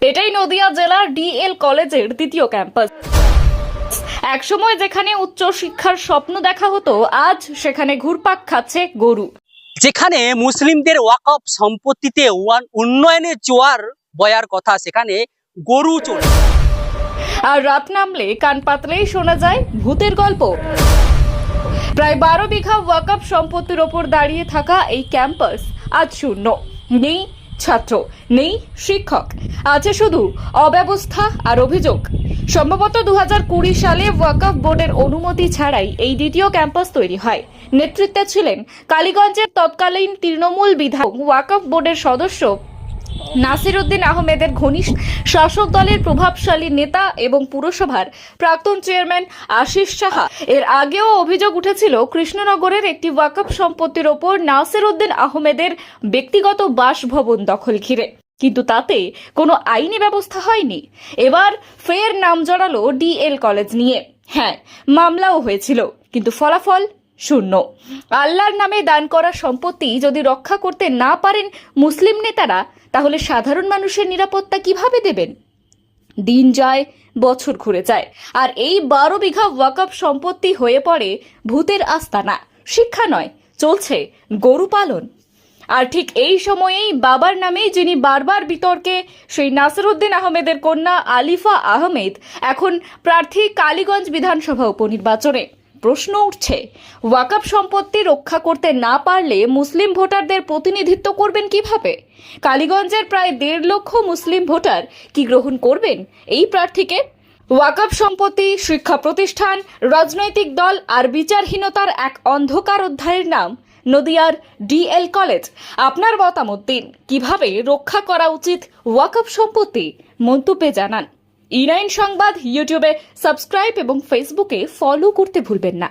এটাই নদিয়া জেলার ডিএল কলেজের দ্বিতীয় ক্যাম্পাস। একসময় যেখানে উচ্চ শিক্ষার স্বপ্ন দেখা হতো আজ সেখানে ঘুরপাক খাচ্ছে গরু। যেখানে মুসলিমদের ওয়াকফ সম্পত্তিতে ওয়ান- উন্নয়নের জোয়ার বয়ার কথা সেখানে গরু চলে আর রাত নামলে কান পাতলেই শোনা যায় ভূতের গল্প। প্রায় বারো বিঘা ওয়াকফ সম্পত্তির ওপর দাঁড়িয়ে থাকা এই ক্যাম্পাস আজ শূন্য। নেই ছাত্র, নেই শিক্ষক। আছে শুধু অব্যবস্থা আর অভিযোগ। সম্ভবত দু কুড়ি সালে ওয়াকফ বোর্ডের অনুমতি ছাড়াই এই দ্বিতীয় ক্যাম্পাস তৈরি হয়। নেতৃত্বে ছিলেন কালীগঞ্জের তৎকালীন তৃণমূল বিধায়ক ওয়াকফ বোর্ডের সদস্য নাসিরউদ্দিন আহমেদের ঘনিষ্ঠ শাসক দলের প্রভাবশালী নেতা এবং পুরসভার প্রাক্তন চেয়ারম্যান আশিস সাহা। এর আগেও অভিযোগ উঠেছিল, কৃষ্ণনগরের একটি ওয়াকফ সম্পত্তির ওপর নাসিরউদ্দিন আহমেদের ব্যক্তিগত বাসভবন দখল ঘিরে। কিন্তু তাতে কোনো আইনি ব্যবস্থা হয়নি। এবার ফের নাম জড়ালো ডিএল কলেজ নিয়ে। হ্যাঁ মামলাও হয়েছিল, কিন্তু ফলাফল শূন্য। আল্লাহর নামে দান করা সম্পত্তি যদি রক্ষা করতে না পারেন মুসলিম নেতারা, তাহলে সাধারণ মানুষের নিরাপত্তা কীভাবে দেবেন? দিন যায়, বছর ঘুরে যায়, আর এই বারো বিঘা ওয়াকফ সম্পত্তি হয়ে পড়ে ভূতের আস্তানা। শিক্ষা নয়, চলছে গরু পালন। আর ঠিক এই সময়েই বাবার নামে যিনি বারবার বিতর্কে, সেই নাসিরুদ্দিন আহমেদের কন্যা আলিফা আহমেদ এখন প্রার্থী কালীগঞ্জ বিধানসভা উপনির্বাচনে। প্রশ্ন উঠছে ওয়াকফ সম্পত্তি রক্ষা করতে না পারলে মুসলিম ভোটারদের প্রতিনিধিত্ব করবেন কীভাবে? কালীগঞ্জের প্রায় দেড় লক্ষ মুসলিম ভোটার কি গ্রহণ করবেন? এই প্রার্থীকে ওয়াকফ সম্পত্তি, শিক্ষা প্রতিষ্ঠান, রাজনৈতিক দল আর বিচারহীনতার এক অন্ধকার অধ্যায়ের নাম নদিয়ার ডিএল কলেজ। আপনার মতামত দিন। কীভাবে রক্ষা করা উচিত ওয়াকফ সম্পত্তি? মন্তব্যে জানান। ই নাইন সংবাদ ইউটিউবে সাবস্ক্রাইব এবং ফেসবুকে ফলো করতে ভুলবেন না।